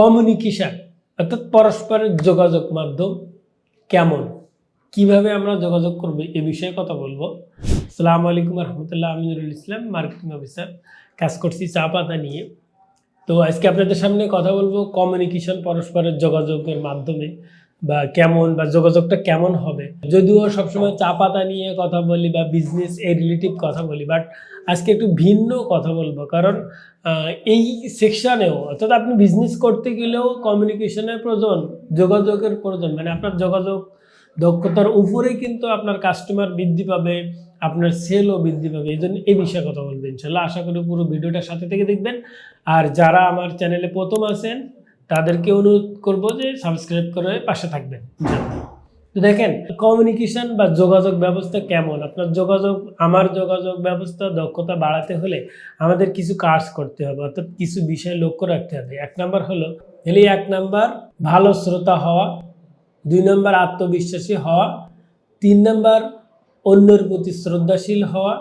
Communication অর্থাৎ পরস্পরের যোগাযোগ মাধ্যম কেমন? কীভাবে আমরা যোগাযোগ করব? এ বিষয়ে কথা বলব। সালাম আলাইকুম রহমতুল্লাহ আমিনুল ইসলাম মার্কেটিং অফিসার কাজ করছি চা পাতা নিয়ে। তো আজকে আপনাদের সামনে কথা বলব কমিউনিকেশন পরস্পরের যোগাযোগের মাধ্যমে। বা কেমন বা যোগাযোগটা কেমন হবে? যদিও সবসময় চা পাতা নিয়ে কথা বলি বা বিজনেস এর রিলেটিভ কথা বলি বাট আজকে একটু ভিন্ন কথা বলব। কারণ এই সেকশানেও অর্থাৎ আপনি বিজনেস করতে গেলেও কমিউনিকেশনের প্রয়োজন, যোগাযোগের প্রয়োজন মানে আপনার যোগাযোগ দক্ষতার উপরেই কিন্তু আপনার কাস্টমার বৃদ্ধি পাবে, আপনার সেলও বৃদ্ধি পাবে, এই জন্য এই বিষয়ে কথা বলবেন ইনশাল্লাহ। আশা করি পুরো ভিডিওটার সাথে থেকে দেখবেন। আর যারা আমার চ্যানেলে প্রথম আছেন তাদেরকে অনুরোধ করব যে সাবস্ক্রাইব করে পাশে থাকবেন। তো দেখেন কমিউনিকেশন বা যোগাযোগ ব্যবস্থা কেমন? আপনার যোগাযোগ, আমার যোগাযোগ ব্যবস্থা দক্ষতা বাড়াতে হলে আমাদের কিছু কাজ করতে হবে, অর্থাৎ কিছু বিষয় লক্ষ্য রাখতে হবে। এক নাম্বার হলো এলি এক নাম্বার, ভালো শ্রোতা হওয়া, দুই নম্বর, আত্মবিশ্বাসী হওয়া, তিন নম্বর, অন্যের প্রতি শ্রদ্ধাশীল হওয়া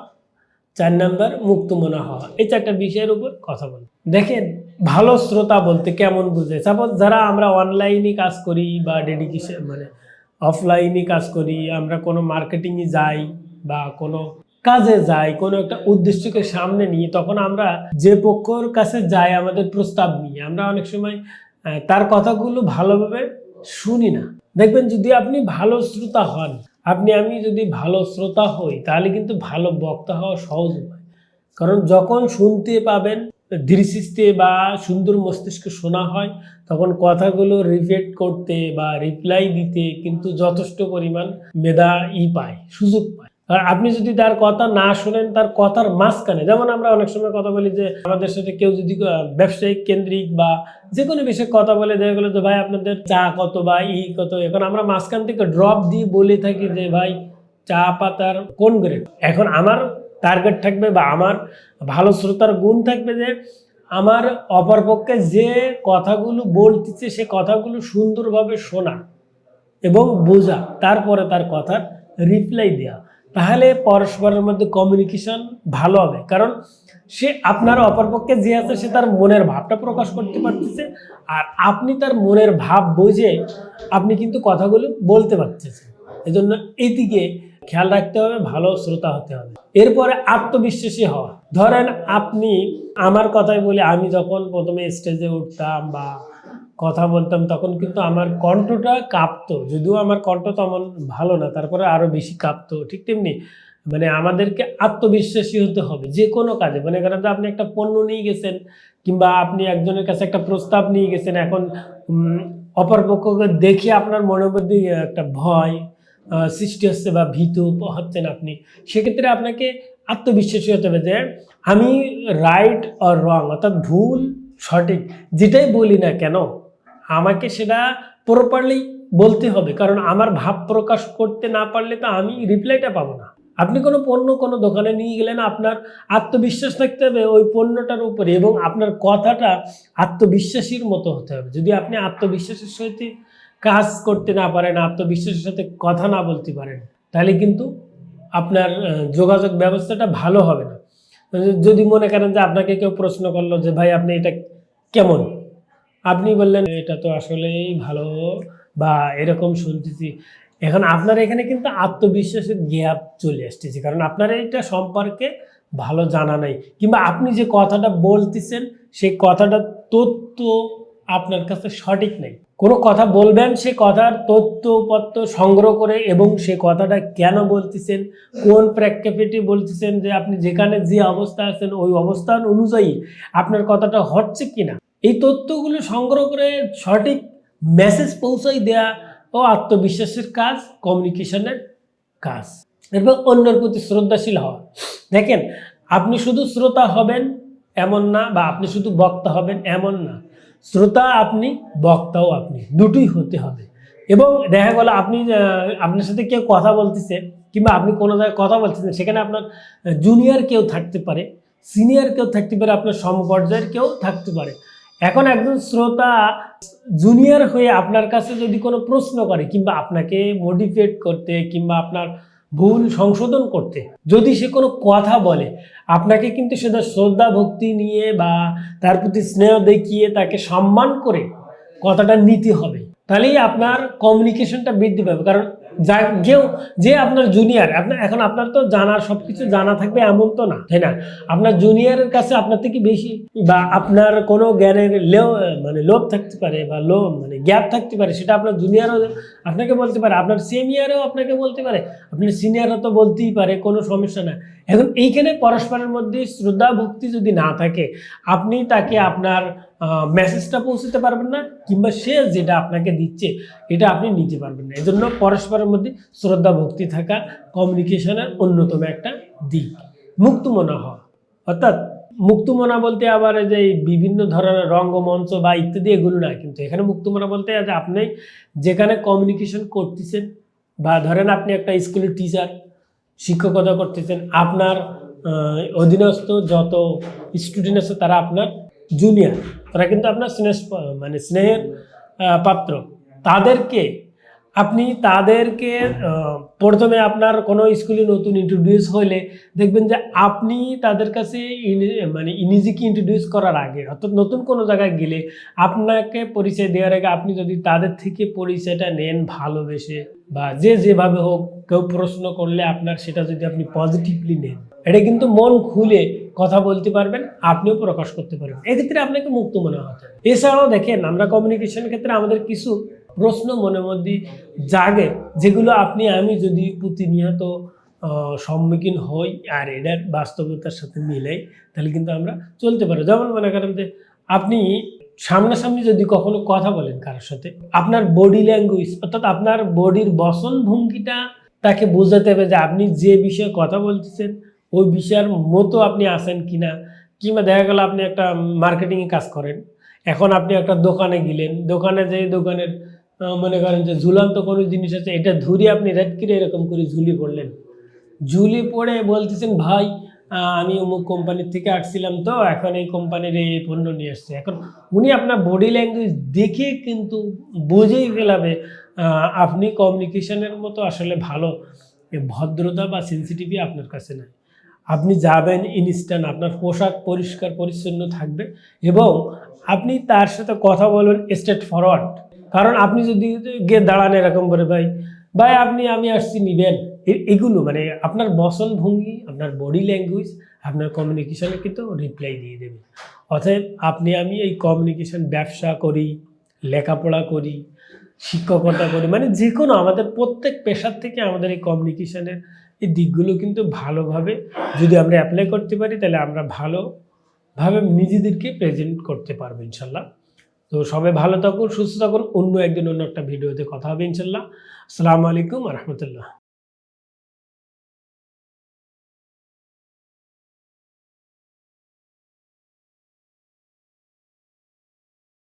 চার নাম্বার মুক্ত মুক্তমনা হওয়া। এই চারটা বিষয়ের উপর কথা বল দেখেন, ভালো শ্রোতা বলতে কেমন বুঝে? সাপোজ যারা আমরা অনলাইনে কাজ করি বা ডেডিকেশন মানে অফলাইনে কাজ করি, আমরা কোনো মার্কেটিংয়ে যাই বা কোনো কাজে যাই, কোনো একটা উদ্দেশ্যকে সামনে নিয়ে, তখন আমরা যে পক্ষর কাছে যাই, আমাদের প্রস্তাব নিয়ে আমরা অনেক সময় তার কথাগুলো ভালোভাবে শুনি না। দেখবেন যদি আপনি ভালো শ্রোতা হন আপনি, আমি যদি ভালো শ্রোতা হই, তাহলে কিন্তু ভালো বক্তা হওয়া সহজ নয় কারণ যখন শুনতে পাবেন দৃশিস্তে বা সুন্দর মস্তিষ্কে শোনা হয়, তখন কথাগুলো রিফ্লেক্ট করতে বা রিপ্লাই দিতে কিন্তু যথেষ্ট পরিমাণ মেধা ই পায়, সুযোগ পায়। আর আপনি যদি তার কথা না শোনেন, তার কথার মাঝখানে, যেমন আমরা অনেক সময় কথা বলি যে, আমাদের সাথে কেউ যদি ব্যবসায়িক কেন্দ্রিক বা যে কোনো বিষয়ে কথা বলে, দেখা গেলো যে, ভাই, আপনাদের চা কত বা ই কত, এখন আমরা মাঝখান থেকে ড্রপ দিয়ে বলে থাকি যে, ভাই, চা পাতার কোন গ্রেড এখন আমার টার্গেট থাকবে বা আমার ভালো শ্রোতার গুণ থাকবে যে, আমার অপরপক্ষে যে কথাগুলো বলতেছে, সে কথাগুলো সুন্দরভাবে শোনা এবং বোঝা, তারপরে তার কথার রিপ্লাই দেওয়া তাহলে পরস্পরের মধ্যে কমিউনিকেশন ভালো হবে। কারণ সে আপনার অপরপক্ষে যে আছে, সে তার মনের ভাবটা প্রকাশ করতে পারতেছে আর আপনি তার মনের ভাব বুঝে আপনি কিন্তু কথাগুলো বলতে পারতেছেন। এজন্য এইদিকে খেয়াল রাখতে হবে, ভালো শ্রোতা হতে হবে। এরপরে আত্মবিশ্বাসী হওয়া। ধরেন আপনি আমার কথাই বলি, আমি যখন প্রথমে স্টেজে উঠতাম বা কথা বলতাম, তখন কিন্তু আমার কণ্ঠটা কাঁপতো। যদিও আমার কণ্ঠ তেমন ভালো না, তারপরে আরও বেশি কাঁপতো, ঠিক তেমনি মানে আমাদেরকে আত্মবিশ্বাসী হতে হবে, যে কোনো কাজে। মনে করেন যে আপনি একটা পণ্য নিয়ে গেছেন, কিংবা আপনি একজনের কাছে একটা প্রস্তাব নিয়ে গেছেন, এখন অপরপক্ষকে দেখে আপনার মনের মধ্যে একটা ভয় সৃষ্টি হচ্ছে বা ভীত হচ্ছেন আপনি, সেক্ষেত্রে আপনাকে আত্মবিশ্বাসী হতে হবে যে আমি রাইট অর রং অর্থাৎ ভুল সঠিক, যেটাই বলি না কেন আমাকে সেটা প্রপারলি বলতে হবে, কারণ আমার ভাব প্রকাশ করতে না পারলে তো আমি রিপ্লাইটা পাবো না। আপনি কোনো পণ্য কোনো দোকানে নিয়ে গেলেন, আপনার আত্মবিশ্বাস থাকতে হবে ওই পণ্যটার উপরে এবং আপনার কথাটা আত্মবিশ্বাসীর মতো হতে হবে। যদি আপনি আত্মবিশ্বাসের সহিত কাজ করতে না পারেন, আত্মবিশ্বাসের সাথে কথা না বলতে পারেন, তাহলে কিন্তু আপনার যোগাযোগ ব্যবস্থাটা ভালো হবে না। যদি মনে করেন যে আপনাকে কেউ প্রশ্ন করল যে, ভাই, আপনি এটা কেমন? আপনি বললেন এটা তো আসলেই ভালো বা এরকম শুনতেছি। এখন আপনার এখানে কিন্তু আত্মবিশ্বাসের গ্যাপ চলে আসতেছে, কারণ আপনার এটা সম্পর্কে ভালো জানা নাই। কিংবা আপনি যে কথাটা বলতেছেন, সেই কথাটার তথ্য আপনার কাছে সঠিক নেই। কোনো কথা বলবেন, সে কথার তথ্যপত্র সংগ্রহ করে এবং সে কথাটা কেন বলতেছেন, কোন প্রেক্ষাপটে বলতেছেন যে আপনি যেখানে যে অবস্থা আছেন, ওই অবস্থান অনুযায়ী আপনার কথাটা হচ্ছে কিনা? এই তথ্যগুলো সংগ্রহ করে সঠিক মেসেজ পৌঁছাই দেয়া ও আত্মবিশ্বাসের কাজ কমিউনিকেশনের কাজ। এবং অন্যের প্রতি শ্রদ্ধাশীল হওয়া। দেখেন, আপনি শুধু শ্রোতা হবেন এমন না বা আপনি শুধু বক্তা হবেন এমন না। শ্রোতা আপনি, বক্তাও আপনি। দুটোই হতে হবে। এবং দেখা গেল আপনি আপনার সাথে কেউ কথা বলতেছে কিংবা আপনি কোনো জায়গায় কথা বলতেছেন, সেখানে আপনার জুনিয়র কেউ থাকতে পারে সিনিয়র কেউ থাকতে পারে, আপনার সমপর্যায়ের কেউ থাকতে পারে। এখন একজন শ্রোতা জুনিয়র হয়ে আপনার কাছে যদি কোনো প্রশ্ন করে কিংবা আপনাকে মোটিভেট করতে কিংবা আপনার ভুল সংশোধন করতে, যদি সে কোনো কথা বলে, আপনাকে কিন্তু সেটা শ্রদ্ধা, ভক্তি নিয়ে বা তার প্রতি স্নেহ দেখিয়ে তাকে সম্মান করে কথাটা নিতে হবে। তাহলেই আপনার কমিউনিকেশনটা বৃদ্ধি পাবে। কারণ যা কেউ, যে আপনার জুনিয়র আপনার, এখন আপনার তো জানার সব কিছু জানা থাকবে এমন তো না, তাই না? আপনার জুনিয়রের কাছে আপনার থেকে বেশি, বা আপনার কোনো জ্ঞানের লেও মানে লোভ থাকতে পারে, বা লো মানে গ্যাপ থাকতে পারে, সেটা আপনার জুনিয়রও আপনাকে বলতে পারে, আপনার সিনিয়রও আপনাকে বলতে পারে, আপনার সিনিয়রও তো বলতেই পারে, কোনো সমস্যা না। এখন এইখানে পরস্পরের মধ্যে শ্রদ্ধা, ভক্তি যদি না থাকে, আপনি তাকে আপনার মেসেজটা পৌঁছতে পারবেন না, কিংবা সে যেটা আপনাকে দিচ্ছে, এটা আপনি নিতে পারবেন না। এজন্য পরস্পরের মধ্যে শ্রদ্ধা, ভক্তি থাকা কমিউনিকেশনের অন্যতম একটা দিক। মুক্তমনা হওয়া। অর্থাৎ মুক্তমনা বলতে আবার যে বিভিন্ন ধরনের রঙ্গমঞ্চ বা ইত্যাদি এগুলো না, কিন্তু এখানে মুক্তমনা বলতে যে আপনি যেখানে কমিউনিকেশন করতেছেন বা ধরেন আপনি একটা স্কুলের টিচার শিক্ষকতা করতেছেন, আপনার অধীনস্থ যত স্টুডেন্ট আছে তারা আপনার জুনিয়র তারা কিন্তু আপনার স্নেহ মানে স্নেহের পাত্র। তাদেরকে আপনি তাদেরকে প্রথমে আপনার কোনো স্কুলে নতুন ইন্ট্রোডিউস হলে দেখবেন যে আপনি তাদের কাছে মানে নিজেকে ইন্ট্রোডিউস করার আগে, অর্থাৎ নতুন কোনো জায়গায় গেলে আপনাকে পরিচয় দেওয়ার আগে আপনি যদি তাদের থেকে পরিচয়টা নেন ভালোবেসে বা যে যেভাবে হোক কেউ প্রশ্ন করলে আপনার সেটা যদি আপনি পজিটিভলি নেন, এটা কিন্তু মন খুলে কথা বলতে পারবেন, আপনিও প্রকাশ করতে পারবেন। এক্ষেত্রে আপনাকে মুক্ত মনে হতে এছাড়াও দেখেন, আমরা কমিউনিকেশনের ক্ষেত্রে আমাদের কিছু প্রশ্ন মনে মধ্যে জাগে, যেগুলো আপনি, আমি যদি প্রতিনিয়ত সম্মুখীন হই আর এটার বাস্তবতার সাথে মিলাই, তাহলে কিন্তু আমরা চলতে পারি যেমন মনে করেন যে, আপনি সামনাসামনি যদি কখনো কথা বলেন কারোর সাথে, আপনার বডি ল্যাঙ্গুয়েজ অর্থাৎ আপনার বডির বসন ভঙ্গিটা তাকে বোঝাতে হবে যে, আপনি যে বিষয়ে কথা বলতেছেন, ওই বিষয়ের মতো আপনি আসেন কিনা, কিংবা দেখা গেল আপনি একটা মার্কেটিংয়ে কাজ করেন, এখন আপনি একটা দোকানে গেলেন, দোকানে যেয়ে দোকানের মনে করেন যে ঝুলন্ত কোনো জিনিস আছে, এটা ধরে আপনি করে এরকম করে ঝুলি পড়লেন। ঝুলি পড়ে বলতেছেন, ভাই আমি অমুক কোম্পানির থেকে আসছিলাম তো, এখন এই কোম্পানির এই পণ্য নিয়ে আসছে এখন উনি আপনার বডি ল্যাঙ্গুয়েজ দেখে কিন্তু বুঝেই ফেলাবে আপনি কমিউনিকেশনের মতো আসলে ভালো। ভদ্রতা বা সেন্সিটিভি আপনার কাছে নাই। আপনি যাবেন ইনস্ট্যান্ট আপনার পোশাক পরিষ্কার, পরিচ্ছন্ন থাকবে এবং আপনি তার সাথে কথা বলবেন স্ট্রেট ফরওয়ার্ড কারণ আপনি যদি গিয়ে দাঁড়ান এরকম করে, ভাই ভাই, আপনি, আমি আসছি নিবেন। এগুলো মানে আপনার বসন ভঙ্গি, আপনার বডি ল্যাঙ্গুয়েজ আপনার কমিউনিকেশানে কিন্তু রিপ্লাই দিয়ে দেবে। অতএব আপনি, আমি এই কমিউনিকেশন ব্যবসা করি, লেখাপড়া করি, শিক্ষকতা করি মানে যে কোনো আমাদের প্রত্যেক পেশার থেকে আমাদের এই কমিউনিকেশানের এই দিকগুলো কিন্তু ভালোভাবে যদি আমরা অ্যাপ্লাই করতে পারি, তাহলে আমরা ভালোভাবে নিজেদেরকে প্রেজেন্ট করতে পারব, ইনশাল্লাহ। তো সবাই ভালো থাকুন, সুস্থ থাকুন। অন্য একদিন অন্য একটা ভিডিওতে কথা হবে ইনশাল্লাহ। আসসালামু আলাইকুম রহমতুল্লাহ।